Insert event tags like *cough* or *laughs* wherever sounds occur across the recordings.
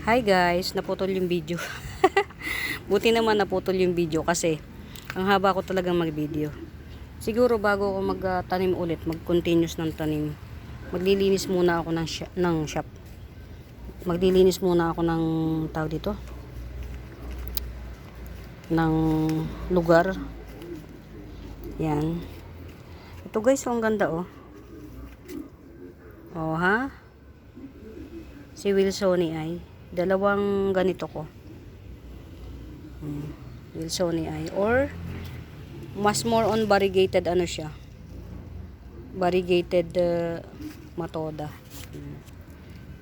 Hi guys, naputol yung video. *laughs* Buti naman naputol yung video kasi ang haba ko talagang mag-video. Siguro bago ako magtanim ulit, mag-continuous ng tanim, maglilinis muna ako ng, sh- ng shop. Maglilinis muna ako ng tao dito. ng lugar. Yan. Ito guys, ang ganda oh. Oh ha? Si Wilsoni ay dalawang ganito ko. Hmm. Wilsoni ay or mas more on variegated ano siya. Variegated uh, matoda. Hmm.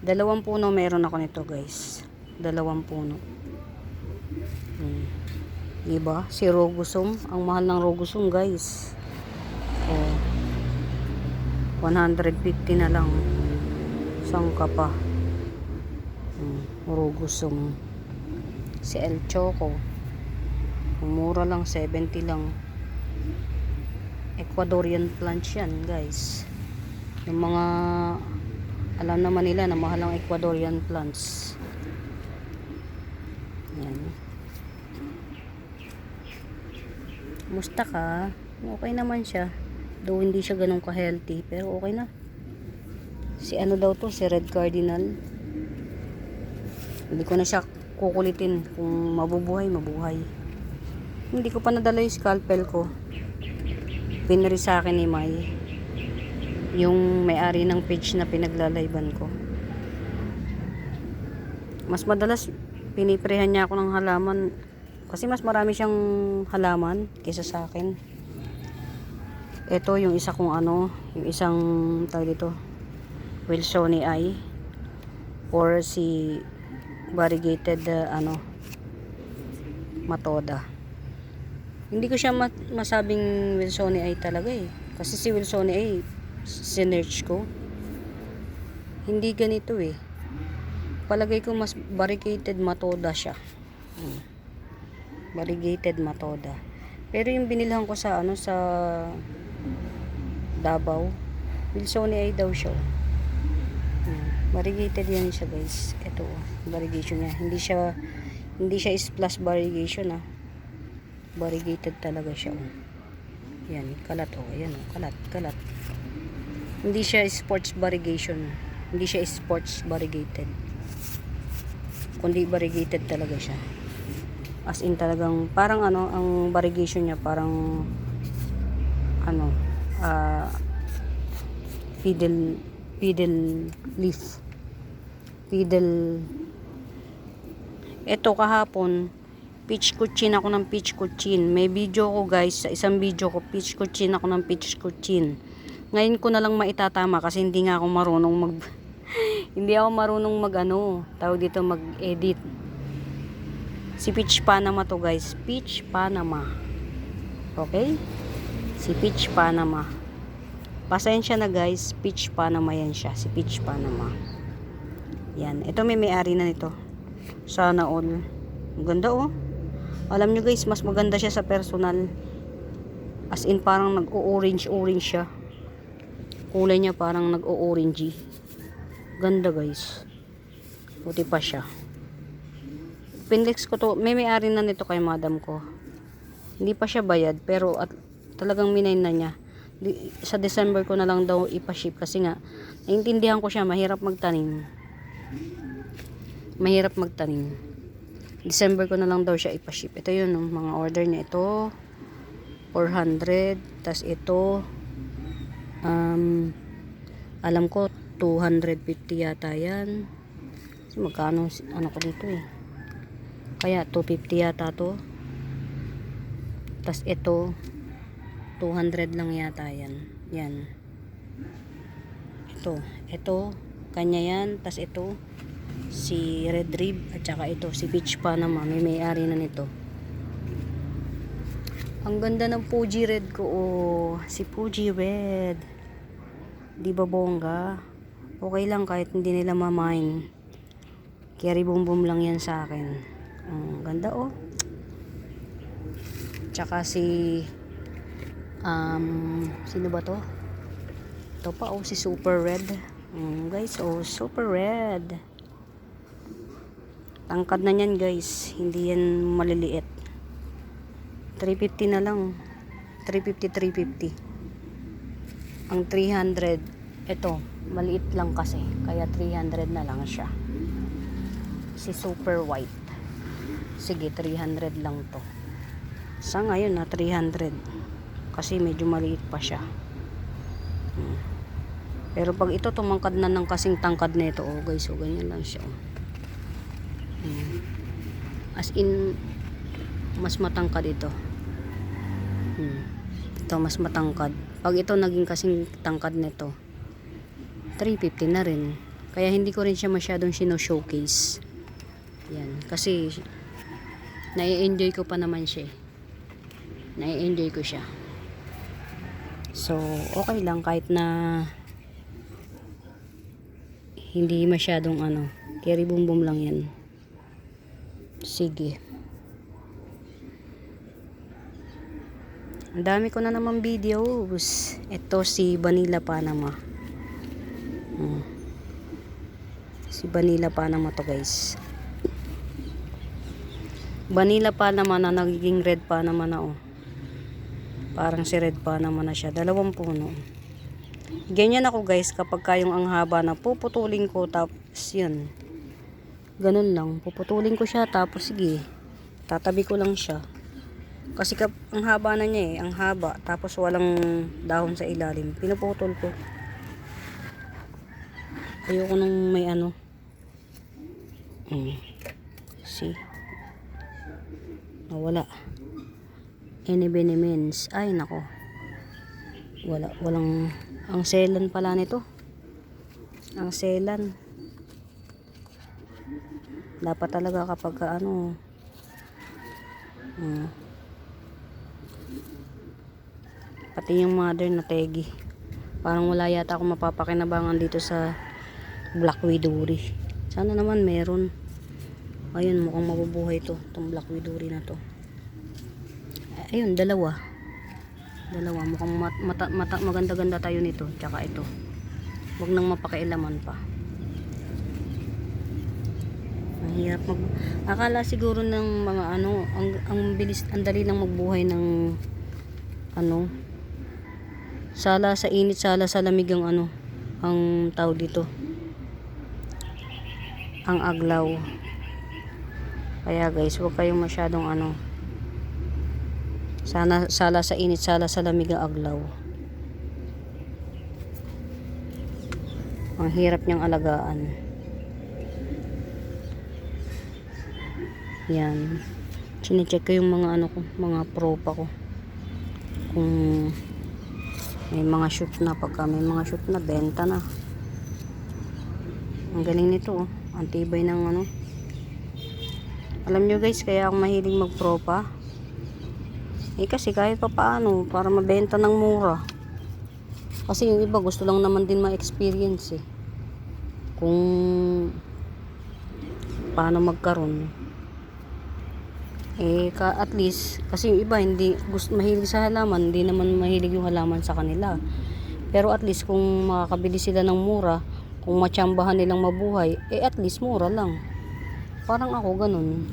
Dalawang puno meron ako nito guys. Dalawang puno. Hmm. Si Rogusum. Ang mahal ng Rogusum guys. Oh. 150 na lang. Sangka pa. Rogusum. Si El Choco. Mura lang. 70 lang. Ecuadorian plants yan guys. Yung mga alam naman nila na mahal ang Ecuadorian plants. Yan. Musta ka? Okay naman siya. Though hindi siya ganun ka-healthy, pero okay na. Si ano daw to, si Red Cardinal. Hindi ko na siya kukulitin kung mabubuhay, mabuhay. Hindi ko pa nadala yung scalpel ko. Pinari sa akin ni May. Yung may-ari ng page na pinaglalayban ko. Mas madalas piniprehan niya ako ng halaman kasi mas marami siyang halaman kaysa sa akin. Ito yung isa kong ano, yung isang tawag dito, Wilsoni eye or si variegated uh, ano matoda. Hindi ko siya ma- masabing Wilsoni eye talaga eh. Kasi si Wilsoni eye sinerch ko. Hindi ganito eh. Palagay ko mas variegated matoda siya. Hmm. Matoda. Pero yung binilhan ko sa ano sa Davao, Wilsoni ay daw siya. Variegated yan siya guys. Ito oh, variegation niya. Hindi siya hindi siya splash variegation ah. Variegated talaga siya oh. Yan, kalat oh. Yan oh, kalat, kalat. Hindi siya sports variegation. Hindi siya sports variegated. Kundi variegated talaga siya. As in talagang parang ano ang variegation niya parang ano ah fiddle fiddle leaf. Fiddle eto kahapon peach kuchin ako ng peach kuchin. May video ko guys. Sa isang video ko peach kuchin ako ng peach kuchin. Ngayon ko na lang maitatama kasi hindi nga ako marunong mag *laughs* hindi ako marunong mag ano tawag dito mag edit si peach panama to guys. Peach panama. Okay? Si peach panama pasensya na guys. Peach panama yan siya. Si peach panama. Yan. Ito may may-ari na nito. Sana all. Ang ganda oh. Alam nyo guys mas maganda siya sa personal. As in parang nag-o-orange orange siya. Kulay niya parang nag-o-orangey. Ganda guys. Puti pa siya. Pinlex ko to. May may-ari na nito kay madam ko. Hindi pa siya bayad pero at talagang minay na niya sa December ko na lang daw ipaship kasi nga naintindihan ko siya mahirap magtanim. Mahirap magtanim. December ko na lang daw siya ipaship. Ito yun oh, mga order niya ito 400 tas ito um, alam ko 250 yata yan. Kasi magkano ano ko dito eh. Kaya 250 yata to. Tas ito 200 lang yata yan. Yan. Ito. Ito. Kanya yan. Tas ito. Si red rib. At saka ito. Si peach panama may may-ari na nito. Ang ganda ng Fuji red ko oh. Si Fuji red. Di ba bongga? Okay lang kahit hindi nila mamain carry boom boom lang yan sa akin. Ang ganda oh. Tsaka si um sino ba to ito pa oh si super red Mm, guys oh super red Tangkad na yan guys. Hindi yan maliliit. 350 na lang. 350, 350. Ang 300, ito, maliit lang kasi. Kaya 300 na lang siya. Si super white. Sige, 300 lang to. Sa ngayon na 300. Kasi medyo maliit pa siya. Pero pag ito tumangkad na ng kasing tangkad nito, oh guys, so ganyan lang siya. Oh. Hmm. As in, mas matangkad ito. Hmm. Ito, mas matangkad. Pag ito naging kasing tangkad nito, 350 na rin. Kaya hindi ko rin siya masyadong sino-showcase. Yan. Kasi, nai-enjoy ko pa naman siya. eh. Nai-enjoy ko siya. So, okay lang kahit na hindi masyadong ano, carry boom boom lang yan. Sige. Ang dami ko na naman videos. Ito si Vanilla Panama. Hmm. Si Vanilla Panama to guys. Vanilla Panama na nagiging red Panama na oh. Parang si red Panama na siya. Dalawang puno. Ganyan ako guys kapag kayong ang haba na puputulin ko tapos yun. Ganun lang. Puputulin ko siya tapos sige. Tatabi ko lang siya. Kasi kap ang haba na niya eh. Ang haba. Tapos walang dahon sa ilalim. Pinuputol ko. Ayoko nung may ano. Hmm. See? Nawala. Any. Ay, nako. Wala. Walang... Ang selan pala nito. Ang selan. Dapat talaga kapag ka, ano... Hmm. Pati yung mother na tegi. Parang wala yata ako mapapakinabangan dito sa Black Widow Sana naman meron. Ayun, mukhang mabubuhay to. Itong Black Widow na to. Ayun, dalawa. Dalawa. Mukhang mat, mata, mata, maganda-ganda tayo nito. Tsaka ito. Huwag nang mapakailaman pa. Ang hirap mag... Akala siguro ng mga ano, ang, ang bilis, ang dali lang magbuhay ng ano, sala sa init, sala sa lamig ang ano, ang tao dito. Ang aglaw. Kaya guys, huwag kayong masyadong ano, sana sala sa init, sala sa lamig ang aglaw. Ang hirap niyang alagaan. Yan. Sinecheck ko yung mga ano ko, mga propa ko. Kung may mga shoot na pagka may mga shoot na benta na. Ang galing nito oh. Ang tibay ng ano. Alam nyo guys, kaya ako mahilig magpropa. Eh kasi kahit pa paano, para mabenta ng mura. Kasi yung iba gusto lang naman din ma-experience eh. Kung paano magkaroon. Eh, ka, at least, kasi yung iba hindi gusto, mahilig sa halaman, hindi naman mahilig yung halaman sa kanila. Pero at least kung makakabili sila ng mura, kung matsambahan nilang mabuhay, eh at least mura lang. Parang ako ganun.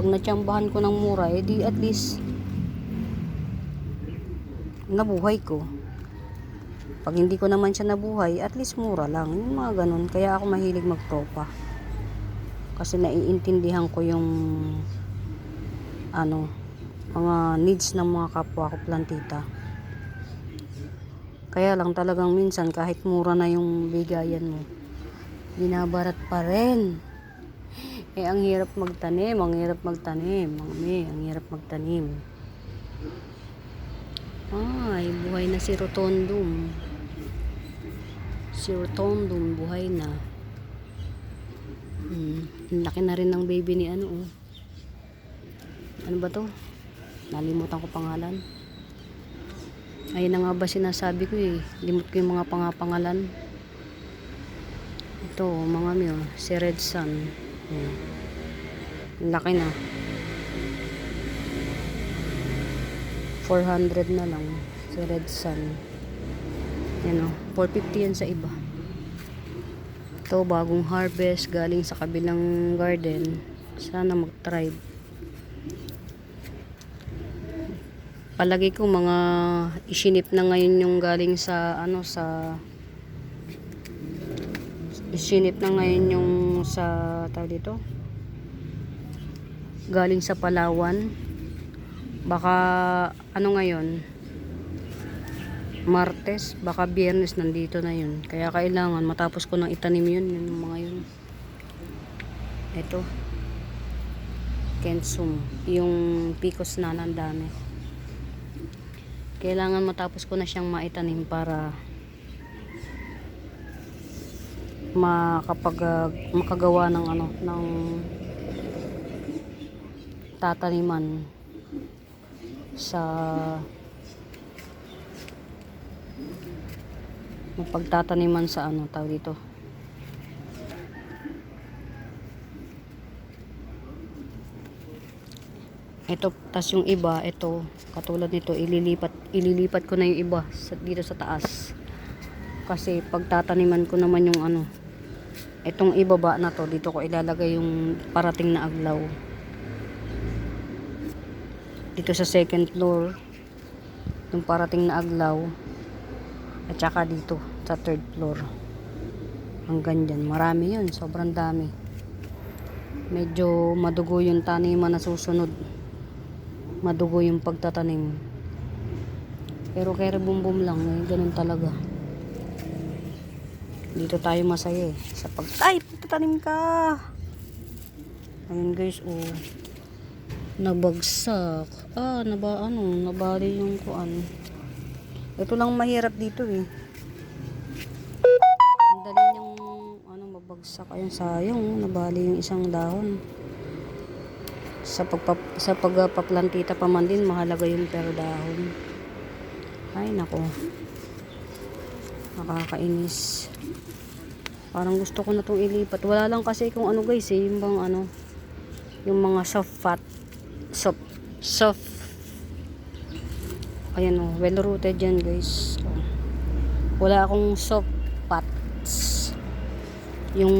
Pag natsambahan ko ng mura, eh di at least nabuhay ko. Pag hindi ko naman siya nabuhay, at least mura lang. Yung mga ganun. Kaya ako mahilig magtropa. Kasi naiintindihan ko yung ano, mga needs ng mga kapwa ko plantita. Kaya lang talagang minsan kahit mura na yung bigayan mo, binabarat pa rin. Eh, ang hirap magtanim, ang hirap magtanim, mga me, ang hirap magtanim. Ay, buhay na si Rotondum. Si Rotondum, buhay na. Hmm, laki na rin ng baby ni ano, oh. Ano ba to? Nalimutan ko pangalan. Ayun na nga ba sinasabi ko eh. Limot ko yung mga pangapangalan. Ito, mga mio. Si Red Sun. Ang Laki na. 400 na lang. Si Red Sun. Yan o. 450 yan sa iba. Ito, bagong harvest galing sa kabilang garden. Sana mag-thrive. Palagi ko mga isinip na ngayon yung galing sa ano sa isinip na ngayon yung sa tawag dito galing sa Palawan baka ano ngayon? Martes baka Biyernes nandito na yun. Kaya kailangan matapos ko nang itanim yun yung mga yun. Ito Kensum yung Picos na ang dami kailangan matapos ko na siyang maitanim para makapag makagawa ng ano ng tataniman sa mapagtataniman sa ano tawag dito. Ito tas yung iba ito katulad nito ililipat ililipat ko na yung iba sa, dito sa taas. Kasi pagtataniman ko naman yung ano itong ibaba na to dito ko ilalagay yung parating na aglaw dito sa second floor yung parating na aglaw at saka dito sa third floor. Hanggang dyan marami yun. Sobrang dami. Medyo madugo yung taniman na susunod. Madugo yung pagtatanim. Pero kaya bum bum lang eh, ganun talaga. Dito tayo masaya eh. Sa pag ay pagtatanim ka! Ayun guys oh nabagsak. Ah naba ano nabali yung kuan. Ito lang mahirap dito eh. Ang dali niyang ano mabagsak. Ayun sayang nabali yung isang dahon. Sa pagpa, sa pagpaplantita pa man din mahalaga yung per dahon. Ay nako. Nakakainis. Parang gusto ko na itong ilipat. Wala lang kasi kung ano guys eh yung bang ano yung mga soft fat soft ayan o well rooted yan guys. Wala akong soft fats yung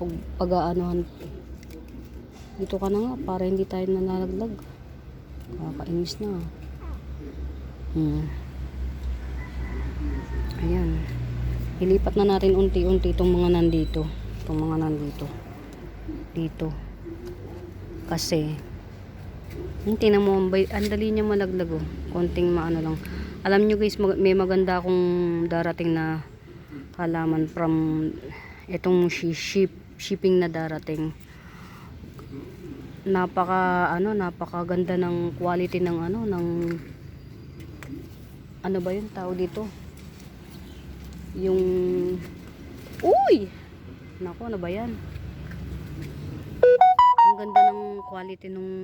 pag, pag-aanohan dito ka na nga para hindi tayo nanalaglag. Kakainis na. Hmm. ayan. Ilipat na natin unti-unti itong mga nandito. Itong mga nandito. Dito. Kasi yung tinan mo ang dali niya malaglag oh. konting maano lang. Alam nyo guys mag- may maganda akong darating na halaman from itong shi- ship shipping na darating. Napaka ano napakaganda ng quality ng ano ng ano ba yun tao dito? Yung uy! Nako ano ba yan? Ang ganda ng quality nung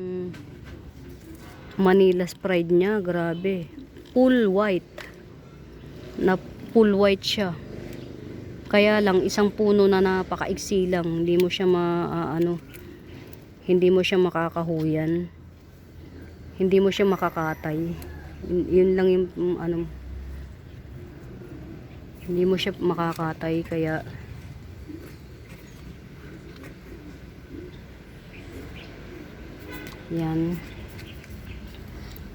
Manila Pride niya grabe. Full white. Na full white siya. Kaya lang isang puno na napakaiksi lang. Hindi mo siya ma ano hindi mo siya makakahuyan. Hindi mo siya makakatay. Yun, yun lang yung mm, ano hindi mo siya makakatay kaya yan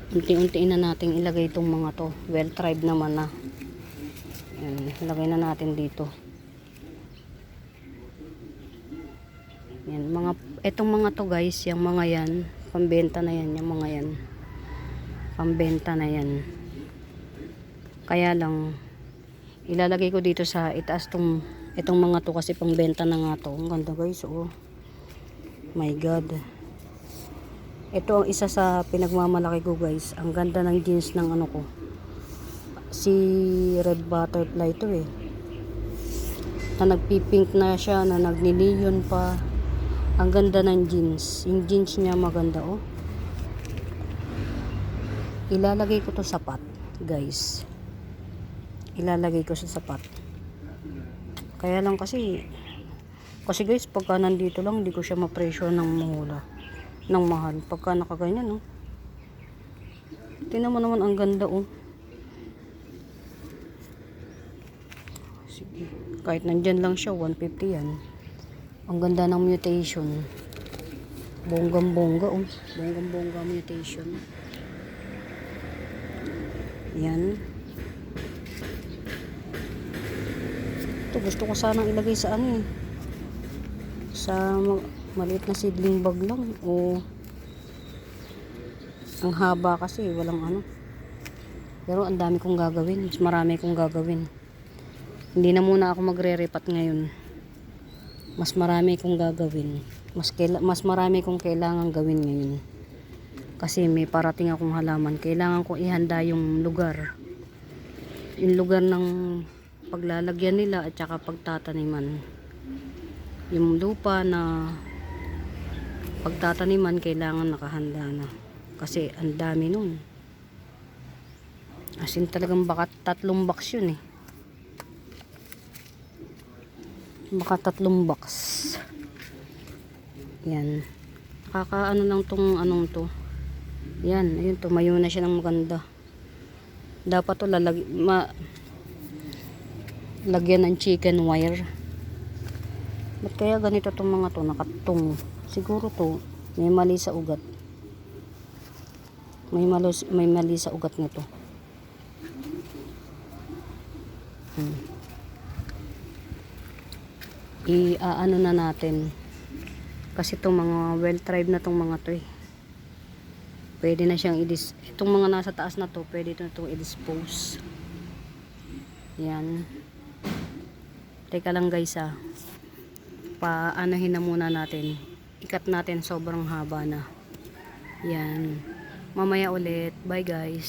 unti-untiin na natin ilagay itong mga to. Well tried naman na. Yan, ilagay na natin dito. Yan mga etong mga to guys yung mga yan pambenta na yan yung mga yan. Pambenta na yan. Kaya lang ilalagay ko dito sa itaas tong itong mga to kasi pangbenta na nga to. Ang ganda guys oh. My god ito ang isa sa pinagmamalaki ko guys. Ang ganda ng jeans ng ano ko. Si red butterfly to eh. Na nagpipink na siya na nagniliyon pa. Ang ganda ng jeans. Yung jeans niya maganda oh. Ilalagay ko to sa pot guys. Ilalagay ko sa sapat kaya lang kasi kasi guys pagka nandito lang hindi ko siya ma-pressure ng mahula ng mahal pagka nakaganyan no tingnan mo naman ang ganda oh sige Kahit nandyan lang siya, 150 yan. Ang ganda ng mutation. Bonggang bongga oh. Bonggang bongga mutation. Yan. Ito gusto ko sanang ilagay sa ano eh. Sa maliit na seedling bag lang o ang haba kasi walang ano. Pero ang dami kong gagawin. Mas marami kong gagawin. Hindi na muna ako magre-repat ngayon. Mas marami kong gagawin. Mas, mas marami kong kailangan gawin ngayon. Kasi may parating akong halaman. Kailangan ko ihanda yung lugar. Yung lugar ng paglalagyan nila at saka pagtataniman. Yung lupa na pagtataniman kailangan nakahanda na. Kasi ang dami nun. As in talagang baka tatlong box yun eh. Baka tatlong box. Yan. Kakaano lang tong anong to. Yan, ayun tumayo na siya ng maganda. Dapat to lalag ma lagyan ng chicken wire. Ba't kaya ganito tong mga to nakatong? Siguro to may mali sa ugat. May mali, may mali sa ugat nito. Hmm. I-ano na natin. Kasi itong mga well tried na tong mga to eh. Pwede na siyang i-dis itong mga nasa taas na to, pwede na itong i-dispose. Yan. Teka lang guys ah. Paanahin na muna natin. Ikat natin sobrang haba na. Yan. Mamaya ulit. Bye guys.